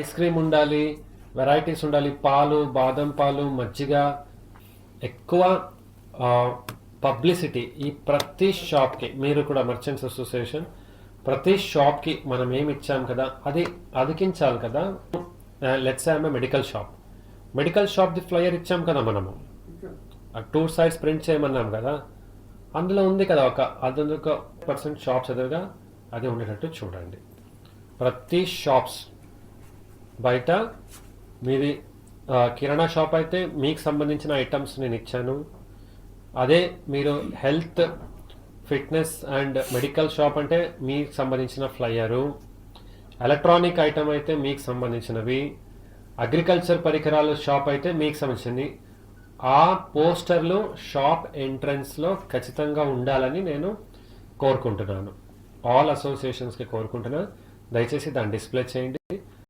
Ice cream ఉండాలి varieties ఉండాలి. పాలు బాదం పాలు మజ్జిగ ఎక్కువ పబ్లిసిటీ ఈ ప్రతి షాప్కి మీరు కూడా మర్చెంట్స్ అసోసియేషన్ ప్రతి షాప్కి మనం ఏమి ఇచ్చాం కదా అది అదికించాలి కదా. Let's aim medical shop medical షాప్ది flyer ఇచ్చాం కదా మనము. టూ సైడ్స్ ప్రింట్ చేయమన్నాం కదా. అందులో ఉంది కదా ఒక అదొక పర్సెంట్ షాప్స్ ఎదురుగా అది ఉండేటట్టు చూడండి. ప్రతి షాప్స్ బయట మీది కిరాణా షాప్ అయితే మీకు సంబంధించిన ఐటమ్స్ నేను ఇచ్చాను. అదే మీరు health fitness and medical shop అంటే మీకు సంబంధించిన ఫ్లయరు. ఎలక్ట్రానిక్ ఐటమ్ అయితే మీకు సంబంధించినవి. అగ్రికల్చర్ పరికరాల షాప్ అయితే మీకు సంబంధించింది ఆ పోస్టర్లు షాప్ ఎంట్రన్స్లో ఖచ్చితంగా ఉండాలని నేను కోరుకుంటున్నాను. ఆల్ అసోసియేషన్స్కి కోరుకుంటున్నా. దయచేసి దాన్ని డిస్ప్లే చేయండి.